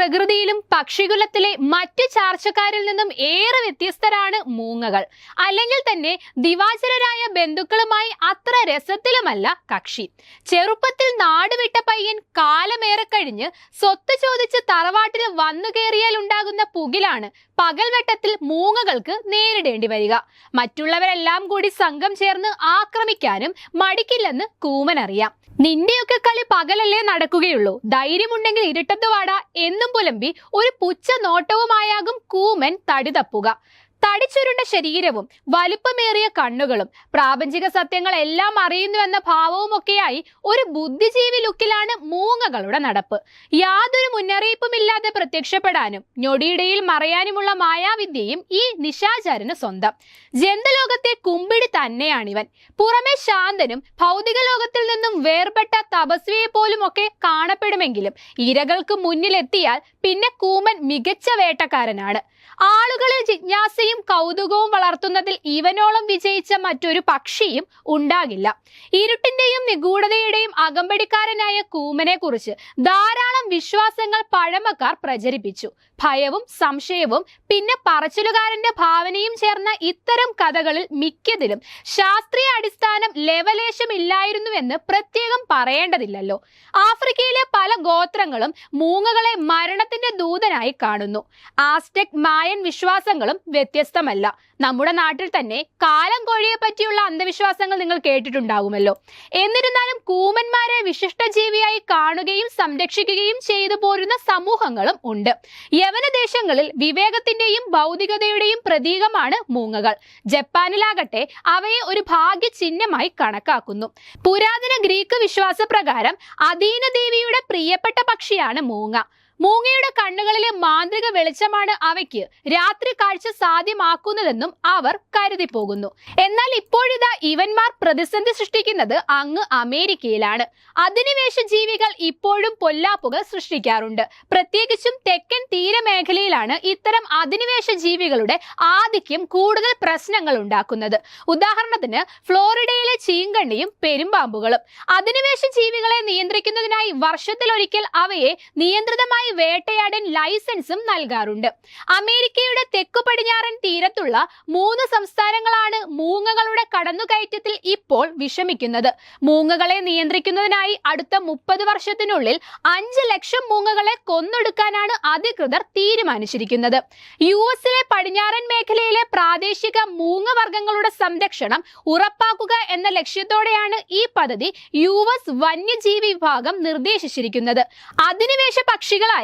പ്രകൃതിയിലും പക്ഷികുലത്തിലെ മറ്റു ചാർച്ചക്കാരിൽ നിന്നും ഏറെ വ്യത്യസ്തരാണ് മൂങ്ങകൾ. അല്ലെങ്കിൽ തന്നെ ദിവാചരരായ ബന്ധുക്കളുമായി അത്ര രസത്തിലുമല്ല കക്ഷി ചെറുപ്പത്തിൽ നാടുവിട്ട പയ്യൻ കാലമേറെ കഴിഞ്ഞ് സ്വത്ത് ചോദിച്ച് തറവാട്ടിൽ വന്നു കയറിയാൽ ഉണ്ടാകുന്ന പുകിലാണ് പകൽവെട്ടത്തിൽ മൂങ്ങകൾക്ക് നേരിടേണ്ടി വരിക. മറ്റുള്ളവരെല്ലാം കൂടി സംഘം ചേർന്ന് ആക്രമിക്കാനും മടിക്കില്ലെന്ന് കൂമൻ അറിയാം നിന്റെയൊക്കെ കളി പകലല്ലേ നടക്കുകയുള്ളൂ. ധൈര്യമുണ്ടെങ്കിൽ ഇരുട്ടത്ത് വാടാ എന്നും പുലമ്പി ഒരു പുച്ഛ നോട്ടവുമായാകും കൂമൻ തടി തപ്പുക. തടിച്ചുരുണ്ട ശരീരവും വലുപ്പമേറിയ കണ്ണുകളും പ്രാപഞ്ചിക സത്യങ്ങൾ എല്ലാം അറിയുന്നുവെന്ന ഭാവവുമൊക്കെയായി ഒരു ബുദ്ധിജീവി ലുക്കിലാണ് മൂങ്ങകളുടെ നടപ്പ്. യാതൊരു മുന്നറിയിപ്പുമില്ലാതെ പ്രത്യക്ഷപ്പെടാനും ഞൊടിയിടയിൽ മറയാനുമുള്ള മായാവിദ്യയും ഈ നിശാചാരന് സ്വന്തം. ജന്തലോകത്തെ കുമ്പിടി തന്നെയാണിവൻ. പുറമെ ശാന്തനും ഭൗതിക ലോകത്തിൽ നിന്നും വേർപെട്ട തപസ്വിയെ പോലും ഒക്കെ കാണപ്പെടുമെങ്കിലും ഇരകൾക്ക് മുന്നിലെത്തിയാൽ പിന്നെ കൂമൻ മികച്ച വേട്ടക്കാരനാണ്. ആളുകളിൽ ജിജ്ഞാസയും കൗതുകവും വളർത്തുന്നതിൽ ഇവനോളം വിജയിച്ച മറ്റൊരു പക്ഷിയും ഉണ്ടാകില്ല. ഇരുട്ടിന്റെയും നിഗൂഢതയുടെയും അകമ്പടിക്കാരനായ കൂമനെ കുറിച്ച് ധാരാളം വിശ്വാസങ്ങൾ പഴമക്കാർ പ്രചരിപ്പിച്ചു. ഭയവും സംശയവും പിന്നെ പറച്ചിലുകാരന്റെ ഭാവനയും ചേർന്ന ഇത്തരം കഥകളിൽ മിക്കതിലും ശാസ്ത്രീയ അടിസ്ഥാനം ലെവലേശമില്ലായിരുന്നുവെന്ന് പ്രത്യേകം പറയേണ്ടതില്ലല്ലോ. ആഫ്രിക്കയിലെ പല ഗോത്രങ്ങളും മൂങ്ങകളെ മരണത്തിന്റെ ദൂതനായി കാണുന്നു. ആസ്ടെക് മായൻ വിശ്വാസങ്ങളും വ്യത്യസ്തമല്ല. നമ്മുടെ നാട്ടിൽ തന്നെ കാലം കോഴിയെ പറ്റിയുള്ള അന്ധവിശ്വാസങ്ങൾ നിങ്ങൾ കേട്ടിട്ടുണ്ടാകുമല്ലോ എന്നിരുന്നാലും കൂമന്മാരെ വിശിഷ്ട ജീവിയായി കാണുകയും സംരക്ഷിക്കുകയും ചെയ്തു പോരുന്ന സമൂഹങ്ങളും ഉണ്ട്. യവനദേശങ്ങളിൽ വിവേകത്തിന്റെയും ഭൗതികതയുടെയും പ്രതീകമാണ് മൂങ്ങകൾ. ജപ്പാനിലാകട്ടെ അവയെ ഒരു ഭാഗ്യ ചിഹ്നമായി കണക്കാക്കുന്നു. പുരാതന ഗ്രീക്ക് വിശ്വാസപ്രകാരം അധീന ദേവിയുടെ പ്രിയപ്പെട്ട പക്ഷിയാണ് മൂങ്ങ. മൂങ്ങയുടെ കണ്ണുകളിലെ മാന്ത്രിക വെളിച്ചമാണ് അവയ്ക്ക് രാത്രി കാഴ്ച സാധ്യമാക്കുന്നതെന്നും അവർ കരുതി പോകുന്നു. എന്നാൽ ഇപ്പോഴിതാ ഇവന്മാർ പ്രതിസന്ധി സൃഷ്ടിക്കുന്നത് അങ്ങ് അമേരിക്കയിലാണ്. അധിനിവേശ ജീവികൾ ഇപ്പോഴും പൊല്ലാപ്പുകൾ സൃഷ്ടിക്കാറുണ്ട്. പ്രത്യേകിച്ചും തെക്കൻ തീരമേഖലയിലാണ് ഇത്തരം അധിനിവേശ ജീവികളുടെ ആധിക്യം കൂടുതൽ പ്രശ്നങ്ങൾ ഉണ്ടാക്കുന്നത്. ഉദാഹരണത്തിന് ഫ്ലോറിഡയിലെ ചീങ്കണ്ണിയും പെരുമ്പാമ്പുകളും. അധിനിവേശ ജീവികളെ നിയന്ത്രിക്കുന്നതിനായി വർഷത്തിലൊരിക്കൽ അവയെ നിയന്ത്രിതമായി വേട്ടയാടാൻ ലൈസൻസും നൽകാറുണ്ട്. അമേരിക്കയുടെ തെക്കു പടിഞ്ഞാറൻ തീരത്തുള്ള മൂന്ന് സംസ്ഥാനങ്ങളാണ് മൂങ്ങകളുടെ കടന്നുകയറ്റത്തിൽ ഇപ്പോൾ വിഷമിക്കുന്നത്. മൂങ്ങകളെ നിയന്ത്രിക്കുന്നതിനായി അടുത്ത മുപ്പത് വർഷത്തിനുള്ളിൽ അഞ്ച് ലക്ഷം മൂങ്ങകളെ കൊന്നൊടുക്കാനാണ് അധികൃതർ തീരുമാനിച്ചിരിക്കുന്നത്. യു എസിലെ പടിഞ്ഞാറൻ മേഖലയിലെ പ്രാദേശിക മൂങ്ങവർഗങ്ങളുടെ സംരക്ഷണം ഉറപ്പാക്കുക എന്ന ലക്ഷ്യത്തോടെയാണ് ഈ പദ്ധതി യു എസ് വന്യജീവി വിഭാഗം നിർദ്ദേശിച്ചിരിക്കുന്നത്. അധിനിവേശ പക്ഷികളായ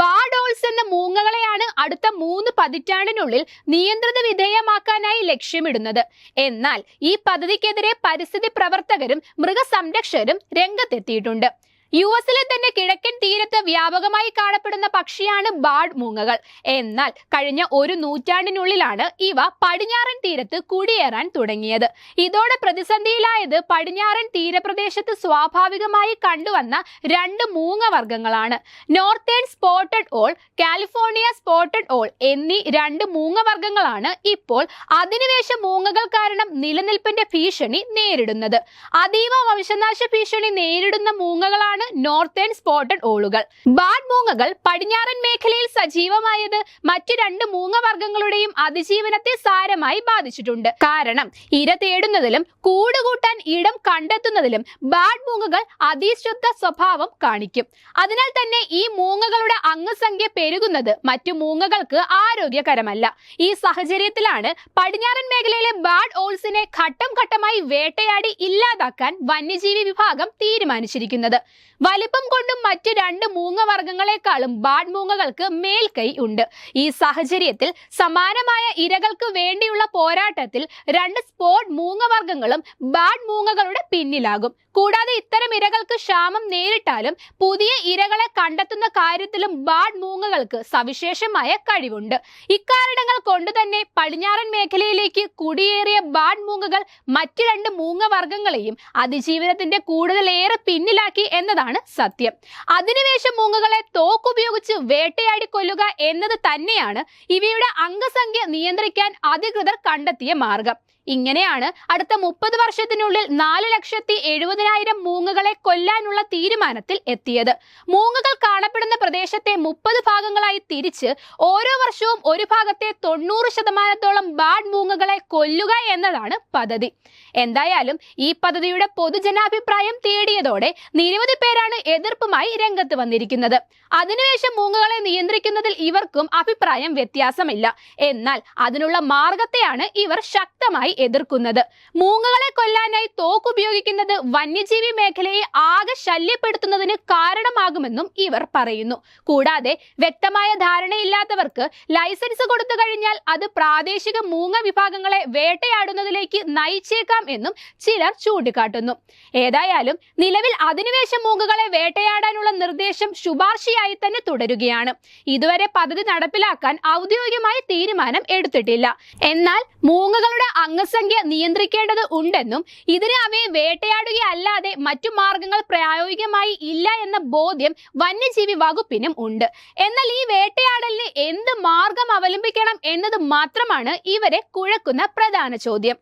ബാഡോൾസ് എന്ന മൂങ്ങകളെയാണ് അടുത്ത മൂന്ന് പതിറ്റാണ്ടിനുള്ളിൽ നിയന്ത്രിത വിധേയമാക്കാനായി ലക്ഷ്യമിടുന്നത്. എന്നാൽ ഈ പദ്ധതിക്കെതിരെ പരിസ്ഥിതി പ്രവർത്തകരും മൃഗസംരക്ഷകരും രംഗത്തെത്തിയിട്ടുണ്ട്. യു എസിലെ തന്നെ കിഴക്കൻ തീരത്ത് വ്യാപകമായി കാണപ്പെടുന്ന പക്ഷിയാണ് ബാഡ് മൂങ്ങകൾ. എന്നാൽ കഴിഞ്ഞ ഒരു നൂറ്റാണ്ടിനുള്ളിലാണ് ഇവ പടിഞ്ഞാറൻ തീരത്ത് കുടിയേറാൻ തുടങ്ങിയത്. ഇതോടെ പ്രതിസന്ധിയിലായത് പടിഞ്ഞാറൻ തീരപ്രദേശത്ത് സ്വാഭാവികമായി കണ്ടുവന്ന രണ്ട് മൂങ്ങ വർഗങ്ങളാണ് northern spotted owl California spotted owl എന്നീ രണ്ട് മൂങ്ങ വർഗങ്ങളാണ് ഇപ്പോൾ അധിനിവേശ മൂങ്ങകൾ കാരണം നിലനിൽപ്പിന്റെ ഭീഷണി നേരിടുന്നത്. അതീവ വംശനാശ ഭീഷണി നേരിടുന്ന മൂങ്ങകളാണ് നോർത്തേൺ സ്പോട്ടഡ് ഓളുകൾ. ബാഡ് മൂങ്ങകൾ പടിഞ്ഞാറൻ മേഖലയിൽ സജീവമായത് മറ്റു രണ്ട് മൂങ്ങ വർഗങ്ങളുടെയും അതിജീവനത്തെ സാരമായി ബാധിച്ചിട്ടുണ്ട്. കാരണം ഇര തേടുന്നതിലും കൂടുകൂട്ടാൻ ഇടം കണ്ടെത്തുന്നതിലും ബാഡ് മൂങ്ങകൾ അതിശുദ്ധ സ്വഭാവം കാണിക്കും. അതിനാൽ തന്നെ ഈ മൂങ്ങകളുടെ അംഗസംഖ്യ പെരുകുന്നത് മറ്റു മൂങ്ങകൾക്ക് ആരോഗ്യകരമല്ല. ഈ സാഹചര്യത്തിലാണ് പടിഞ്ഞാറൻ മേഖലയിലെ ബാഡ് ഓൾസിനെ ഘട്ടം ഘട്ടമായി വേട്ടയാടി ഇല്ലാതാക്കാൻ വന്യജീവി വിഭാഗം തീരുമാനിച്ചിരിക്കുന്നത്. വലിപ്പം കൊണ്ടും മറ്റ് രണ്ട് മൂങ്ങ വർഗങ്ങളെക്കാളും ബാഡ് മൂങ്ങകൾക്ക് മേൽക്കൈ ഉണ്ട്. ഈ സാഹചര്യത്തിൽ സമാനമായ ഇരകൾക്ക് വേണ്ടിയുള്ള പോരാട്ടത്തിൽ രണ്ട് സ്പോട്ട് മൂങ്ങ വർഗങ്ങളും ബാഡ് മൂങ്ങകളുടെ പിന്നിലാകും. കൂടാതെ ഇത്തരം ഇരകൾക്ക് ക്ഷാമം നേരിട്ടാലും പുതിയ ഇരകളെ കണ്ടെത്തുന്ന കാര്യത്തിലും ബാഡ് മൂങ്ങകൾക്ക് സവിശേഷമായ കഴിവുണ്ട്. ഇക്കാരണങ്ങൾ കൊണ്ട് തന്നെ പടിഞ്ഞാറൻ മേഖലയിലേക്ക് കുടിയേറിയ ബാഡ് മൂങ്ങകൾ മറ്റു രണ്ട് മൂങ്ങ വർഗങ്ങളെയും അതിജീവനത്തിന്റെ കൂടുതലേറെ പിന്നിലാക്കി എന്നതാണ് സത്യം. അധിനിവേശ മൂങ്ങകളെ തോക്കുപയോഗിച്ച് വേട്ടയാടി കൊല്ലുക എന്നത് തന്നെയാണ് ഇവയുടെ അംഗസംഖ്യ നിയന്ത്രിക്കാൻ അധികൃതർ കണ്ടെത്തിയ മാർഗം. ഇങ്ങനെയാണ് അടുത്ത മുപ്പത് വർഷത്തിനുള്ളിൽ നാല് ലക്ഷത്തി എഴുപതിനായിരം മൂങ്ങകളെ കൊല്ലാനുള്ള തീരുമാനത്തിൽ എത്തിയത്. മൂങ്ങകൾ കാണപ്പെടുന്ന പ്രദേശത്ത് മുപ്പത് ഭാഗങ്ങളായി തിരിച്ച് ഓരോ വർഷവും ഒരു ഭാഗത്തെ തൊണ്ണൂറ് ശതമാനത്തോളം ബാഡ് മൂങ്ങകളെ കൊല്ലുക എന്നതാണ് പദ്ധതി. എന്തായാലും ഈ പദ്ധതിയുടെ പൊതുജനാഭിപ്രായം തേടിയതോടെ നിരവധി പേരാണ് എതിർപ്പുമായി രംഗത്ത് വന്നിരിക്കുന്നത്. അതിനുശേഷം മൂങ്ങകളെ നിയന്ത്രിക്കുന്നതിൽ ഇവർക്കും അഭിപ്രായം വ്യത്യാസമില്ല. എന്നാൽ അതിനുള്ള മാർഗത്തെയാണ് ഇവർ ശക്തമായി എതിർക്കുന്നത്. മൂങ്ങകളെ കൊല്ലാനായി തോക്ക് ഉപയോഗിക്കുന്നത് വന്യജീവി മേഖലയെ ആകെ ശല്യപ്പെടുത്തുന്നതിന് കാരണമാകുമെന്നും ഇവർ പറയുന്നു. കൂടാതെ വ്യക്തമായ ധാരണയില്ലാത്തവർക്ക് ലൈസൻസ് കൊടുത്തു കഴിഞ്ഞാൽ അത് പ്രാദേശിക മൂങ്ങ വിഭാഗങ്ങളെ വേട്ടയാടുന്നതിലേക്ക് നയിച്ചേക്കാം എന്നും ചിലർ ചൂണ്ടിക്കാട്ടുന്നു. ഏതായാലും നിലവിൽ അധിനിവേശ മൂങ്ങകളെ വേട്ടയാടാനുള്ള നിർദ്ദേശം ശുപാർശയായി തന്നെ തുടരുകയാണ്. ഇതുവരെ പദ്ധതി നടപ്പിലാക്കാൻ ഔദ്യോഗികമായി തീരുമാനം എടുത്തിട്ടില്ല. എന്നാൽ മൂങ്ങകളുടെ ജനസംഖ്യ നിയന്ത്രിക്കേണ്ടത് ഉണ്ടെന്നും ഇതിനെ അവയെ വേട്ടയാടുകയല്ലാതെ മറ്റു മാർഗങ്ങൾ പ്രായോഗികമായി ഇല്ല എന്ന ബോധ്യം വന്യജീവി വകുപ്പിനും ഉണ്ട്. എന്നാൽ ഈ വേട്ടയാടലിന് എന്ത് മാർഗം അവലംബിക്കണം എന്നത് മാത്രമാണ് ഇവരെ കുഴക്കുന്ന പ്രധാന ചോദ്യം.